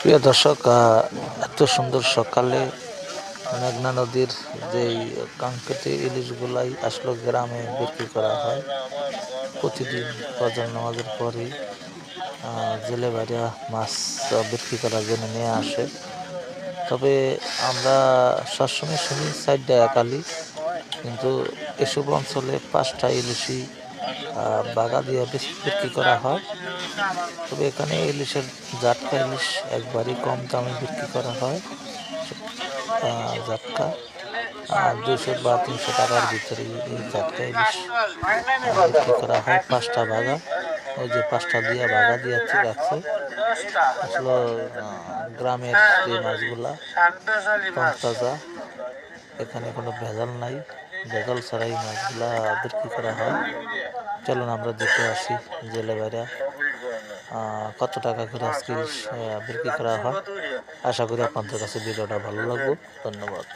প্রিয় দর্শক এত সুন্দর সকালে মেঘনা নদীর যেই কাঙ্ক্ষিত ইলিশগুলাই আসলে গ্রামে বিক্রি করা হয়। প্রতিদিন ফজর নামাজের পরেই জেলে বাইরা মাছ বিক্রি করার জন্য নিয়ে আসে। তবে আমরা সবসময় শুনি চারটা একালি কিন্তু এসব অঞ্চলে পাঁচটা ইলিশই বাগা দিয়ে বেশি বিক্রি করা হয়। তবে এখানে ইলিশের জাটকা ইলিশ একবারই কম দামে বিক্রি করা হয়। জাটকা। দুশো বা তিনশো টাকার ভিতরে এই জাটকা ইলিশ বিক্রি করা হয় পাঁচটা বাগা। ওই যে পাঁচটা দিয়া বাগা দিয়ে রাখছে আসলে গ্রামের যে মাছগুলা তাজা, এখানে কোনো ভেজাল নাই। ভেজাল ছাড়াই মাছগুলা বিক্রি করা হয়। চলুন আমরা দেখতে আসি জেলে বাইরা কত টাকা করে আজকে বিক্রি করা হয়। আশা করি আপনাদের কাছে ভিডিওটা ভালো লাগবে। ধন্যবাদ।